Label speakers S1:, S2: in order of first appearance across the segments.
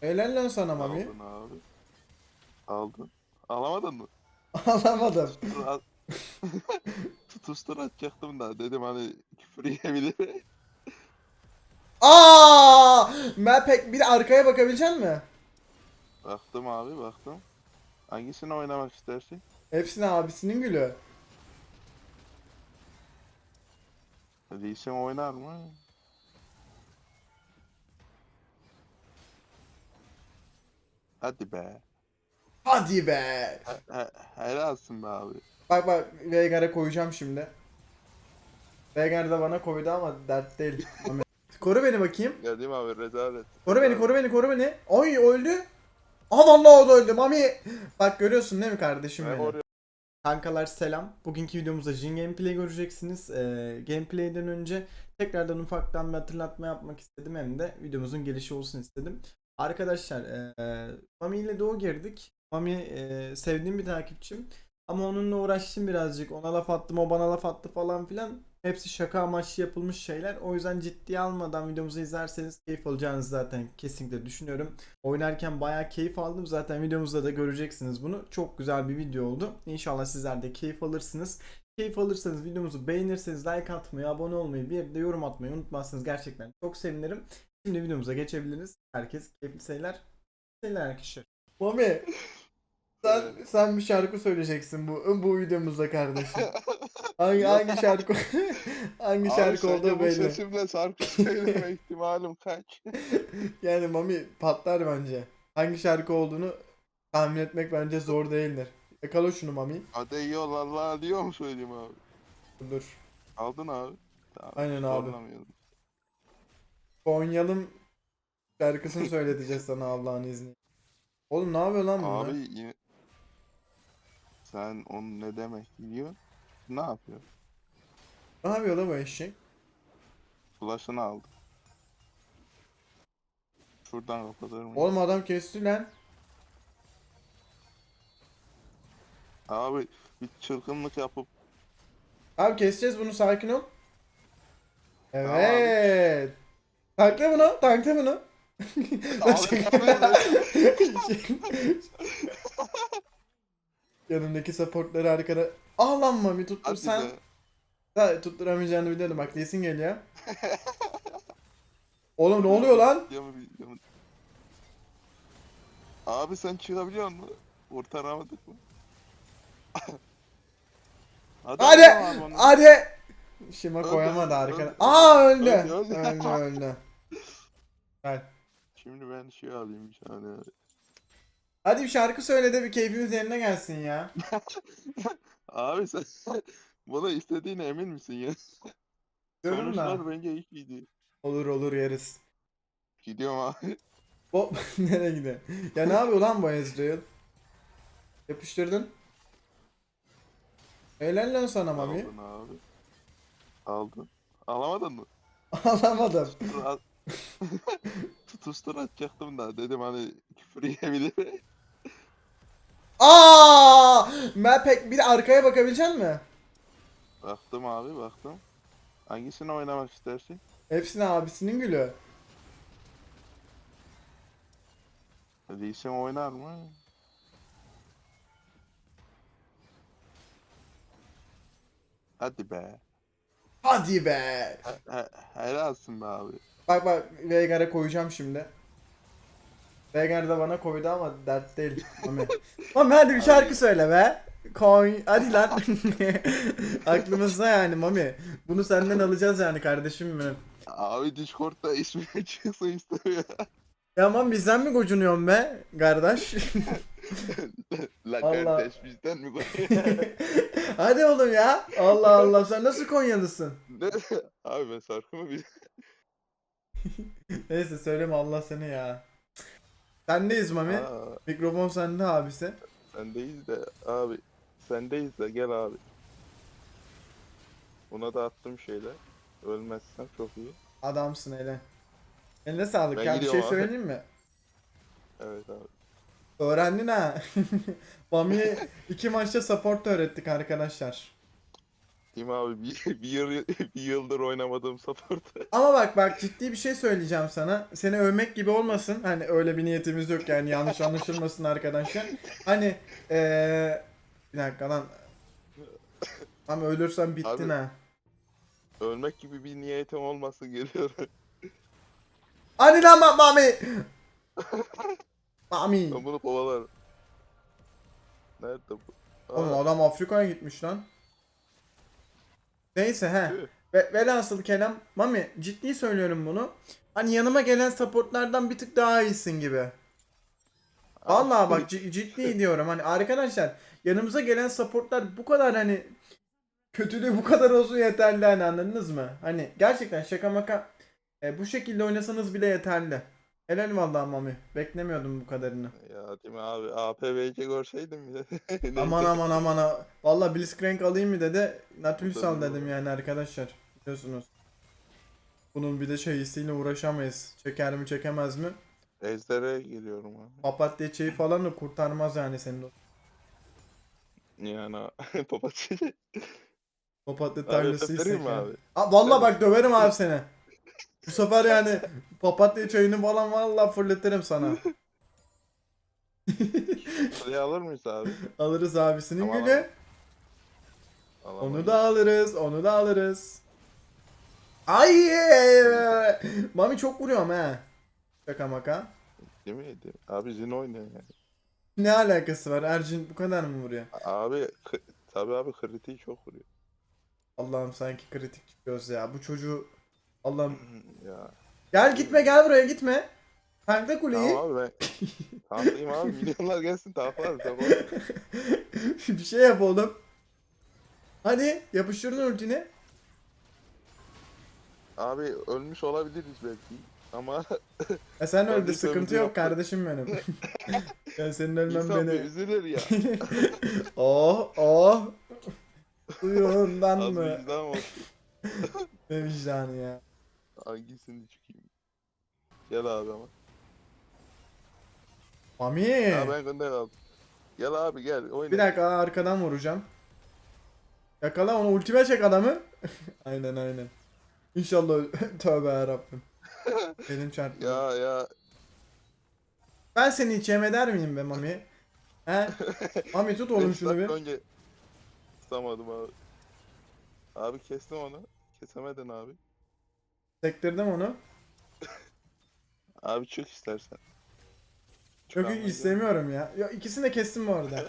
S1: Helal lan sana Mami.
S2: Aldın abi. Aldın. Alamadın mı?
S1: Alamadım.
S2: Al- Tutuştur atacaktım da dedim hani küfür yiyebilir.
S1: Aa! Ben pek bir de arkaya bakabilecek mi?
S2: baktım abi baktım. Hangisini oynamak istersin?
S1: Hepsine abisinin gülü.
S2: Lee Sin oynar mı? Hadi be.
S1: Hadi be.
S2: He, he, helalsin be abi.
S1: Bak bak Veigar'a koyacağım şimdi. Veigar da bana koydu ama dert değil. Koru beni bakayım.
S2: Geldim abi rezalet.
S1: Koru beni, koru beni, koru beni. Oy öldü. Aa vallahi o da öldü Mami. Bak görüyorsun değil mi kardeşim
S2: Ben
S1: beni?
S2: oraya
S1: Kankalar selam. Bugünkü videomuzda Jin Gameplay göreceksiniz. Ee, gameplay'den önce tekrardan ufaktan bir hatırlatma yapmak istedim hem de videomuzun gelişi olsun istedim. Arkadaşlar ee, Mami ile Doğu girdik. Mami ee, sevdiğim bir takipçim. Ama onunla uğraştım birazcık. Ona laf attım, o bana laf attı falan filan. Hepsi şaka amaçlı yapılmış şeyler. O yüzden ciddiye almadan videomuzu izlerseniz keyif alacağınızı zaten kesinlikle düşünüyorum. Oynarken bayağı keyif aldım. Zaten videomuzda da göreceksiniz bunu. Çok güzel bir video oldu. İnşallah sizler de keyif alırsınız. Keyif alırsanız videomuzu beğenirseniz like atmayı, abone olmayı, bir de yorum atmayı unutmazsanız gerçekten çok sevinirim. Şimdi videomuza geçebiliriz. Herkes keyifli seyirler. Seyirler arkadaşlar. Mami sen, sen bir şarkı söyleyeceksin bu bu videomuzda kardeşim. Hangi hangi şarkı hangi
S2: Abi
S1: şarkı
S2: sence
S1: olduğu
S2: bu
S1: belli.
S2: sesimle şarkı söyleme ihtimalim kaç?
S1: Yani Mami patlar bence. Hangi şarkı olduğunu tahmin etmek bence zor değildir. Yakala şunu Mami.
S2: Hadi iyi ol Allah diyor mu söyleyeyim abi?
S1: Dur.
S2: Aldın abi. Tamam,
S1: Aynen abi.
S2: zorlamayalım.
S1: Konyalım şarkısını söyleteceğiz sana Allah'ın izniyle. Oğlum ne yapıyor lan bunlar?
S2: Abi yine... Sen onu ne demek biliyor? Ne yapıyor?
S1: Ne yapıyor lan bu eşek?
S2: Flash'ını aldı. Şuradan kapatır mı?
S1: Oğlum adam kesti lan.
S2: Abi bir çılgınlık yapıp
S1: Abi keseceğiz bunu sakin ol. Evet. Tankla bunu, tankla bunu.
S2: Abi,
S1: Yanındaki supportları arkada. Ah lan Mami tuttur
S2: hadi
S1: sen. Ha, tutturamayacağını biliyordum bak desin geliyor. Oğlum ne oluyor lan?
S2: Abi sen çıkabiliyor musun? Kurtaramadık mı? hadi
S1: Hadi! Hadi!
S2: Öldü,
S1: koyamadı arkada. Aa öldü.
S2: Öldü, öldü.
S1: Öldü Gel.
S2: Şimdi ben şey alayım bir tane.
S1: Hadi bir şarkı söyle de bir keyfimiz yerine gelsin ya.
S2: Abi sen bana istediğine emin misin ya?
S1: Diyorum da.
S2: Sonuçlar bence ilk iyiydi.
S1: Olur olur yeriz.
S2: Gidiyorum abi.
S1: Hop nereye gidiyor? Ya ne yapıyor lan bu Ezreal? Yapıştırdın. Helal lan sana Mami.
S2: Aldın abi. Aldın. Alamadın mı?
S1: Alamadım.
S2: Tutuştur atacaktım da dedim hani küfür yiyebilir.
S1: Aa! Ben pek bir arkaya bakabilecek mi?
S2: Baktım abi baktım. Hangisini oynamak istersin?
S1: Hepsine abisinin gülü.
S2: Lee Sin oynar mı? Hadi be.
S1: Hadi be.
S2: He, he, helalsin be abi.
S1: Bak bak Veigar'a koyacağım şimdi. Veigar da bana koydu ama dert değil. Mami. Mami hadi bir şarkı söyle be. Koy. Hadi lan. Aklımızda yani Mami. Bunu senden alacağız yani kardeşim benim.
S2: Abi Discord'da ismi çıksın istemiyor.
S1: Ya Mami bizden mi gocunuyorsun be kardeş?
S2: La
S1: Allah.
S2: kardeş bizden mi
S1: hadi oğlum ya. Allah Allah sen nasıl Konyalısın?
S2: Ne? Abi ben şarkımı bil.
S1: Neyse söyleme Allah seni ya. Sendeyiz Mami.
S2: Aa,
S1: Mikrofon sende abisi.
S2: sendeyiz de abi. Sendeyiz de gel abi. Buna da attım şeyler. Ölmezsem çok iyi.
S1: Adamsın hele. Eline sağlık
S2: Ben
S1: ya bir şey
S2: gidiyorum abi.
S1: söyleyeyim mi?
S2: Evet abi.
S1: Öğrendin ha. Mami'ye iki maçta support öğrettik arkadaşlar.
S2: Diyeyim abi bir, bir, yıl, bir yıldır oynamadığım support.
S1: Ama bak bak ciddi bir şey söyleyeceğim sana. Seni övmek gibi olmasın. Hani öyle bir niyetimiz yok yani yanlış anlaşılmasın arkadaşlar. Hani eee bir dakika lan. Ama ölürsen bittin
S2: Abi-
S1: ha.
S2: Ölmek gibi bir niyetim olmasın geliyor.
S1: Hadi lan ma- Mami. Mami.
S2: ben bunu kovalarım. Nerede bu?
S1: Oğlum
S2: Aa,
S1: adam Afrika'ya gitmiş lan. Neyse he. Ve velhasıl kelam Mami ciddi söylüyorum bunu. Hani yanıma gelen supportlardan bir tık daha iyisin gibi. Vallahi bak ciddi diyorum hani arkadaşlar yanımıza gelen supportlar bu kadar hani kötülüğü bu kadar olsun yeterli hani anladınız mı? Hani gerçekten şaka maka e, bu şekilde oynasanız bile yeterli. Helal vallahi Mami. Beklemiyordum bu kadarını.
S2: Ya değil mi abi? APVC görseydim. Neyse.
S1: Aman aman aman. ha. Vallahi Blitzcrank alayım mı dedi. Nautilus al dedim yani arkadaşlar. Biliyorsunuz. Bunun bir de şeyisiyle uğraşamayız. Çeker mi çekemez mi?
S2: Ejder'e geliyorum abi.
S1: Papatya çayı falan da kurtarmaz yani senin o.
S2: Yani papatya.
S1: Papatya
S2: Abi
S1: tarlası
S2: vereyim mi abi?
S1: Aa, vallahi bak döverim abi seni. Bu sefer yani papatya çayını falan vallahi fırlatırım sana.
S2: Şuraya alır mıyız abi?
S1: Alırız abisinin
S2: Tamam
S1: gülü.
S2: abi. Alamayız.
S1: Onu da alırız, onu da alırız. Ay! Mami çok vuruyorum he. Şaka maka.
S2: Değil mi? Değil mi? Abi Zin oynuyor yani.
S1: Ne alakası var? Ercin bu kadar mı vuruyor?
S2: Abi tabii abi kritiği çok vuruyor.
S1: Allah'ım sanki kritik çıkıyoruz ya. Bu çocuğu Allah'ım.
S2: Ya.
S1: Gel gitme gel buraya gitme. Tankla kuleyi.
S2: Tamam abi ben tanklayayım abi. Milyonlar gelsin tanklar. Tamam.
S1: bir şey yap oğlum. Hadi yapıştırdın ultini.
S2: Abi ölmüş olabiliriz belki. Ama
S1: E sen öldü sıkıntı yok
S2: yaptım.
S1: kardeşim benim. ya senin ölmen
S2: insan
S1: beni.
S2: üzülür ya.
S1: oh oh. Suyundan
S2: Az
S1: mı? Ne vicdanı ya.
S2: Hangisini çıkayım? Gel abi ama.
S1: Mami.
S2: Ya ben önde kaldım. Gel abi gel oyna.
S1: Bir dakika arkadan vuracağım. Yakala onu ultime çek adamı. aynen aynen. İnşallah tövbe yarabbim. Elim çarptı.
S2: Ya ya.
S1: Ben seni hiç yem eder miyim be Mami? He? Mami tut oğlum
S2: beş
S1: şunu
S2: dakika
S1: bir.
S2: önce tutamadım abi. Abi kestim onu. Kesemedin abi.
S1: Sektirdim onu.
S2: Abi çık istersen.
S1: Çok
S2: ya.
S1: istemiyorum ya. ya. ikisini de kestim bu arada.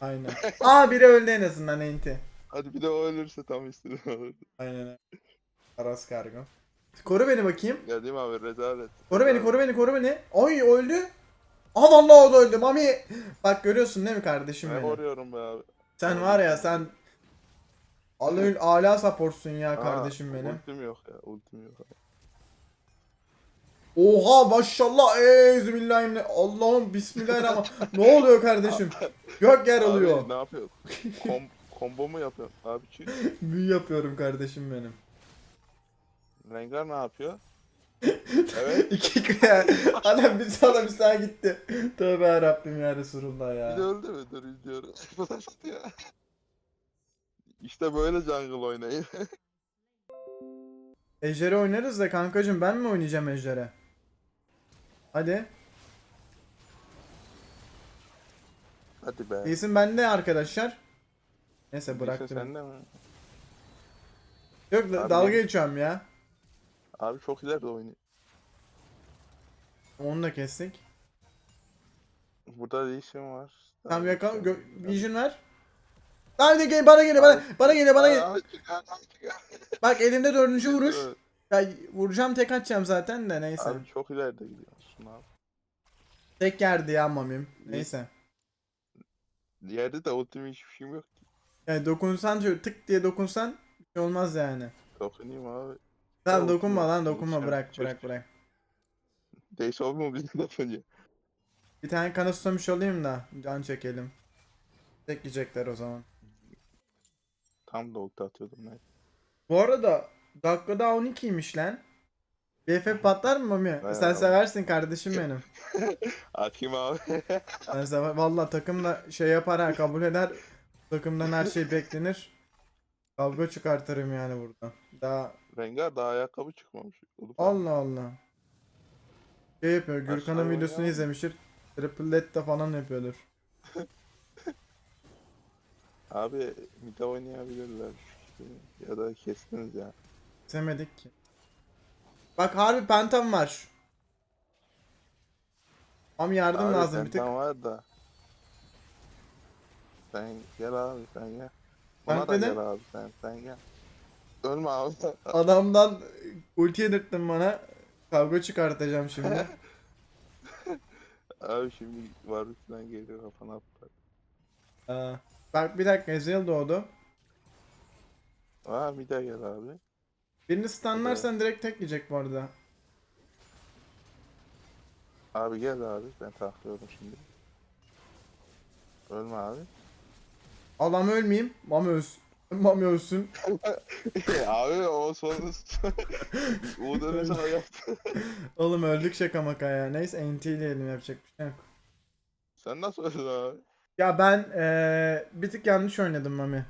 S1: Aynen. Aa biri öldü en azından enti.
S2: Hadi bir de o ölürse tam istedim abi.
S1: Aynen öyle. Aras kargo. Koru beni bakayım.
S2: Ya değil mi abi rezalet.
S1: Koru beni, koru beni, koru beni. Ay öldü. Aa vallahi o da öldü. Mami. Bak görüyorsun değil mi kardeşim
S2: Ben
S1: benim?
S2: koruyorum be abi.
S1: Sen var ya sen Alın ala supportsun ya
S2: Aa,
S1: kardeşim benim.
S2: Ultim yok ya. Ultim yok.
S1: Oha maşallah euzubillahimine Allah'ım bismillahirrahmanirrahim. ne oluyor kardeşim? Gök yer oluyor.
S2: Abi ne yapıyor? Kom combo mu yapıyor? Abi çık.
S1: Büyü yapıyorum kardeşim benim.
S2: Rengar ne yapıyor? Evet.
S1: İki kaya. Adam bir sana bir sağa gitti. Tövbe yarabbim ya Resulullah
S2: Bir
S1: ya.
S2: öldü mü? Dur izliyorum. Flash atıyor. İşte böyle jungle oynayın.
S1: Ejder'e oynarız da kankacım ben mi oynayacağım Ejder'e? Hadi.
S2: Hadi be.
S1: İyisin bende arkadaşlar. Neyse bıraktım.
S2: Sen de mi?
S1: Yok
S2: Abi
S1: dalga geçiyorum ya.
S2: Abi çok ileride oynuyor.
S1: Onu da kestik.
S2: Burada değişim var.
S1: Tamam yakala gö- vision ver. Hadi gel bana gel bana bana gel bana gel.
S2: Abi çıkar, abi çıkar.
S1: Bak elimde dördüncü vuruş. Ya vuracağım tek atacağım zaten de neyse.
S2: Abi çok ileride gidiyorsun abi.
S1: Tek yerdi ya mamim. Neyse.
S2: Yerde de ultim hiçbir şeyim yok ki.
S1: Yani dokunsan şöyle tık diye dokunsan bir şey olmaz yani.
S2: Dokunayım abi.
S1: Tamam dokunma lan dokunma bırak bırak bırak.
S2: Değiş olmuyor de dokunca.
S1: Bir tane kana susamış olayım da can çekelim. Tek yiyecekler o zaman.
S2: Tam da ulti atıyordum ben.
S1: Bu arada dakikada 12'ymiş lan. BF patlar mı Mami?
S2: Bayağı
S1: Sen
S2: oldu.
S1: seversin kardeşim benim.
S2: Atayım abi.
S1: Ben sever. Valla takım da şey yapar ha kabul eder. Takımdan her şey beklenir. Kavga çıkartırım yani burada. Daha
S2: Rengar daha ayakkabı çıkmamış. Abi.
S1: Allah Allah. Şey yapıyor. Gürkan'ın videosunu
S2: oynayalım.
S1: izlemiştir. Triple Dead'de falan yapıyordur.
S2: Abi mide oynayabilirler. Ya da kestiniz ya.
S1: İzlemedik ki. Bak harbi pentam var. Ama yardım
S2: Abi
S1: lazım bir tık.
S2: var da. Sen gel abi sen gel.
S1: Ben
S2: Buna da
S1: dedim.
S2: gel abi sen sen gel. Ölme abi.
S1: Adamdan ulti yedirttin bana. Kavga çıkartacağım şimdi.
S2: abi şimdi var üstünden geliyor kafana atlar.
S1: Aa, bak bir dakika Ezreal doğdu.
S2: Aa mide gel abi.
S1: Birini stunlarsan direkt tek yiyecek bu arada.
S2: Abi gel abi ben taklıyorum şimdi. Ölme abi.
S1: Allah'ım ölmeyeyim. Mami ölsün. Mami ölsün.
S2: abi o son o dönüş sana yaptı.
S1: Oğlum öldük şaka maka ya. Neyse NT diyelim yapacak bir şey yok.
S2: Sen nasıl öldün abi?
S1: Ya ben eee, bir tık yanlış oynadım Mami.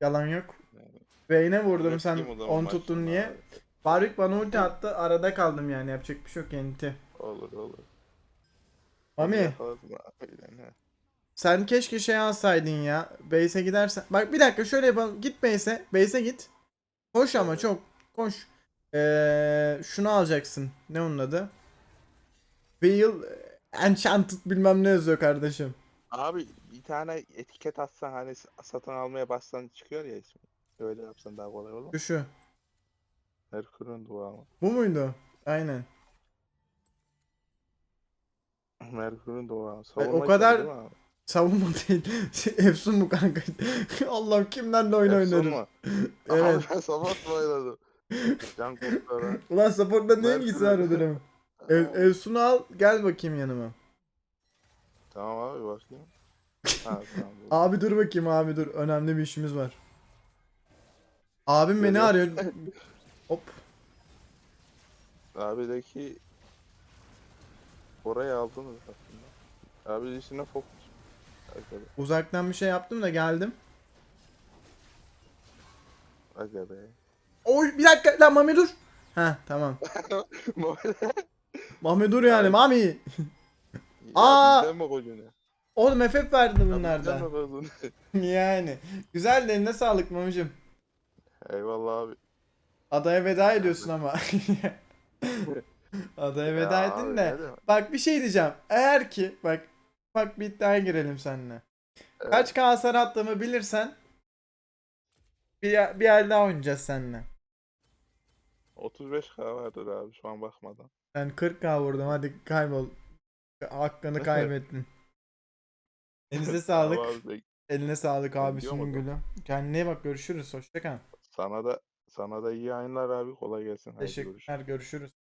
S1: Yalan yok. Vayne'e vurdum sen
S2: Yapayım o zaman
S1: onu tuttun
S2: maçını
S1: niye.
S2: abi.
S1: Faruk bana ulti attı arada kaldım yani yapacak bir şey yok NT.
S2: Olur olur.
S1: Mami sen keşke şey alsaydın ya. Base'e gidersen. Bak bir dakika şöyle yapalım. Git base'e. Base'e git. Koş ama çok. Koş. Eee şunu alacaksın. Ne onun adı? Veil Enchanted bilmem ne yazıyor kardeşim.
S2: Abi bir tane etiket atsan hani satın almaya başsan çıkıyor ya ismi. Öyle yapsan daha kolay olur.
S1: Şu şu.
S2: Merkür'ün duvarı.
S1: Bu muydu? Aynen.
S2: Merkür'ün duvarı.
S1: o
S2: Savunma
S1: kadar-
S2: işleri değil?
S1: Savunma değil. Efsun mu kanka? Allah'ım kimlerle oyun oynarız?
S2: mu?
S1: Evet.
S2: Abi ben sabah mı oynadım? Can kurtlara.
S1: Ulan support'la ne ilgisi var Efsun'u al gel bakayım yanıma.
S2: Tamam abi bakayım. Ha tamam.
S1: Abi dur bakayım abi dur. Önemli bir işimiz var. Abim beni arıyor. Hop.
S2: Abideki orayı aldınız aslında. Abi işine fokus. Aga be.
S1: Uzaktan bir şey yaptım da geldim.
S2: Aga be.
S1: Oy bir dakika lan Mami dur. Ha tamam. Mami dur yani. Mami. Aa!
S2: bizden mi kocuğunu?
S1: Oğlum FF verdi bunlardan.
S2: mi kocuğunu?
S1: yani. Güzel de eline sağlık Mami'cim.
S2: Eyvallah abi.
S1: Adaya veda ediyorsun ama. Adaya veda
S2: Ya
S1: ettin
S2: abi,
S1: de.
S2: ne demek?
S1: Bak bir şey diyeceğim. Eğer ki bak bak bir iddiaya girelim seninle.
S2: Evet.
S1: Kaç K hasar attığımı bilirsen bir, bir yer daha oynayacağız seninle.
S2: 35k vardır abi şu an bakmadan.
S1: Ben 40K vurdum hadi kaybol. Hakkını kaybettin. Elinize sağlık. Eline sağlık abi
S2: gidiyorum o
S1: gülü. Kendine bak görüşürüz. Hoşça kal.
S2: Sana da sana da iyi yayınlar abi kolay gelsin. Görüşürüz.
S1: Teşekkürler görüşürüz.